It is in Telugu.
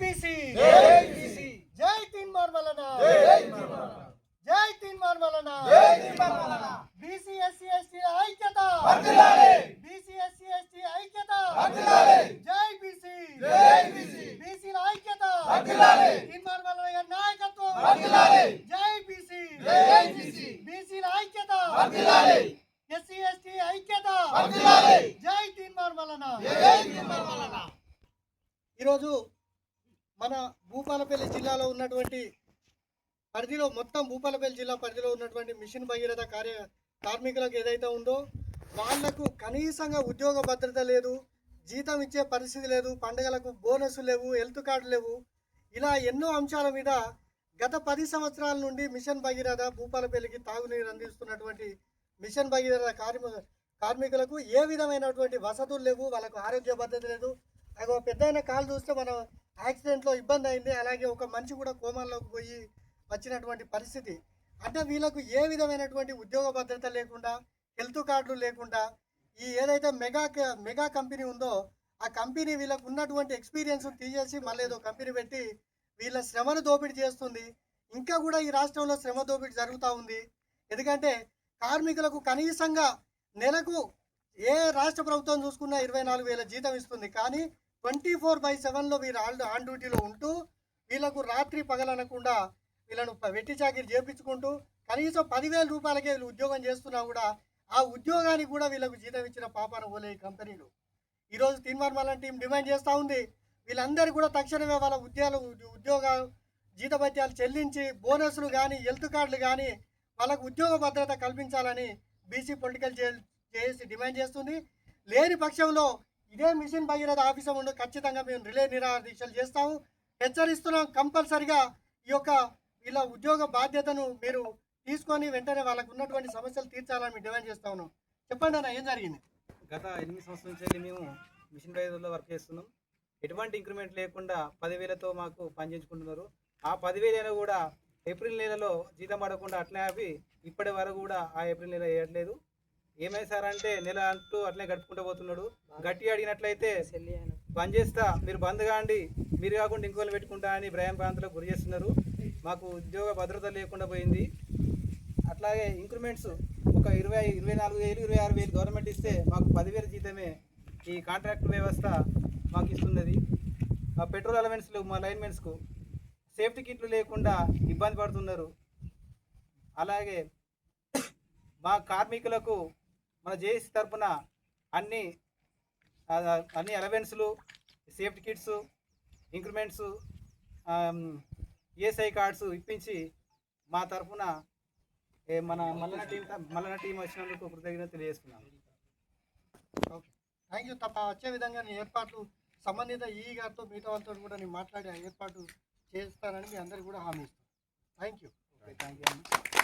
బీసీ జై తిన్ మార్మలన జై తిన్ మార్మలన బీసీ ఎస్సీ ఎస్టీ ఐక్యత బీసీ ఎస్సీ ఎస్టీ ఐక్యత జై బీసీ బీసీల ఐక్యత తిన్ మార్మలన గారి నాయకత్వం జై బీసీ బీసీల ఐక్యత ఎస్సీ ఎస్టీ ఐక్యత జై తిన్ మార్మలన ఈరోజు మన భూపాలపల్లి జిల్లాలో ఉన్నటువంటి పరిధిలో మొత్తం భూపాలపల్లి జిల్లా పరిధిలో ఉన్నటువంటి మిషన్ భగీరథ కార్య కార్మికులకు ఏదైతే ఉందో వాళ్ళకు కనీసంగా ఉద్యోగ భద్రత లేదు జీతం ఇచ్చే పరిస్థితి లేదు పండుగలకు బోనస్ లేవు హెల్త్ కార్డు లేవు. ఇలా ఎన్నో అంశాల మీద గత పది సంవత్సరాల నుండి మిషన్ భగీరథ భూపాలపల్లికి తాగునీరు అందిస్తున్నటువంటి మిషన్ భగీరథ కార్మి కార్మికులకు ఏ విధమైనటువంటి వసతులు లేవు వాళ్ళకు ఆరోగ్య భద్రత లేదు. అగో పెద్ద కాలు చూస్తే మనం యాక్సిడెంట్లో ఇబ్బంది అయింది అలాగే ఒక మనిషి కూడా కోమాల్లోకి పోయి వచ్చినటువంటి పరిస్థితి. అంటే వీళ్ళకు ఏ విధమైనటువంటి ఉద్యోగ భద్రత లేకుండా హెల్త్ కార్డులు లేకుండా ఈ ఏదైతే మెగా క- మెగా కంపెనీ ఉందో ఆ కంపెనీ వీళ్ళకు ఉన్నటువంటి ఎక్స్పీరియన్స్ తీసేసి మళ్ళీ ఏదో కంపెనీ పెట్టి వీళ్ళ శ్రమను దోపిడీ చేస్తుంది. ఇంకా కూడా ఈ రాష్ట్రంలో శ్రమ దోపిడీ జరుగుతూ ఉంది. ఎందుకంటే కార్మికులకు కనీసంగా నెలకు ఏ రాష్ట్ర ప్రభుత్వం చూసుకున్నా ఇరవై నాలుగు వేల జీతం ఇస్తుంది. కానీ ట్వంటీ ఫోర్ బై సెవెన్లో వీరు ఆన్ ఆన్ డ్యూటీలో ఉంటూ వీళ్ళకు రాత్రి పగలనకుండా వీళ్ళను వెట్టి చాకిరి చేపించుకుంటూ కనీసం పదివేల రూపాయలకే వీళ్ళు ఉద్యోగం చేస్తున్నా కూడా ఆ ఉద్యోగానికి కూడా వీళ్ళకు జీతం ఇచ్చిన పాపాన పోలే ఈ కంపెనీలు. ఈరోజు తీన్మార్మల టీం డిమాండ్ చేస్తూ ఉంది. వీళ్ళందరూ కూడా తక్షణమే వాళ్ళ ఉద్యోగాలు ఉద్యోగ జీతభత్యాలు చెల్లించి బోనస్లు కానీ హెల్త్ కార్డులు కానీ వాళ్ళకు ఉద్యోగ భద్రత కల్పించాలని బీసీ పొలిటికల్ చేసి డిమాండ్ చేస్తుంది. లేని పక్షంలో ఇదే మిషన్ భగీరథ ఆఫీసు ఉండి ఖచ్చితంగా మేము రిలే నిరాదీక్షలు చేస్తాము. హెచ్చరిస్తున్నాం కంపల్సరిగా ఈ యొక్క వీళ్ళ ఉద్యోగ బాధ్యతను మీరు తీసుకొని వెంటనే వాళ్ళకు ఉన్నటువంటి సమస్యలు తీర్చాలని మేము డిమాండ్ చేస్తా ఉన్నాం. చెప్పండి అన్న ఏం జరిగింది? గత ఎనిమిది సంవత్సరాల నుంచి మేము మిషన్ భగీరథలో వర్క్ చేస్తున్నాం. ఎటువంటి ఇంక్రిమెంట్ లేకుండా పదివేలతో మాకు పనిచేయించుకుంటున్నారు ఆ పదివేలైనా కూడా ఏప్రిల్ నెలలో జీతం పడకుండా అట్లే ఆపి ఇప్పటి వరకు కూడా ఆ ఏప్రిల్ నెల వేయట్లేదు. ఏమైంది సార్ అంటే నెల అంటూ అట్లే గడుపుకుంటూ పోతున్నాడు. గట్టి అడిగినట్లయితే బంద్ చేస్తా మీరు బంద్ కాండి మీరు కాకుండా ఇంకోళ్ళు పెట్టుకుంటా అని భయం ప్రాంతాలకు గురి చేస్తున్నారు. మాకు ఉద్యోగ భద్రత లేకుండా పోయింది. అట్లాగే ఇంక్రిమెంట్స్ ఒక ఇరవై ఇరవై నాలుగు వేలు ఇరవై ఆరు వేలు గవర్నమెంట్ ఇస్తే మాకు పదివేల జీతమే ఈ కాంట్రాక్ట్ వ్యవస్థ మాకు ఇస్తున్నది. ఆ పెట్రోల్ అలవెన్స్లు మా లైన్మెన్స్కు సేఫ్టీ కిట్లు లేకుండా ఇబ్బంది పడుతున్నారు. అలాగే మా కార్మికులకు మన జేఏసీ తరపున అన్ని అన్ని అలవెన్స్లు safety kits increments ESI cards ఇప్పించి మా తరఫున మన మల్లన టీం మల్లన టీం వచ్చినందుకు కృతజ్ఞత తెలియజేస్తున్నాను ఓకే. థ్యాంక్ యూ తప్ప వచ్చే విధంగా నేను ఏర్పాట్లు సంబంధిత ఈ గారితో మిగతా వాళ్ళతో కూడా నేను మాట్లాడి ఏర్పాటు చేస్తానని మీ అందరికీ కూడా హామీ ఇస్తాను థ్యాంక్ యూ థ్యాంక్ యూ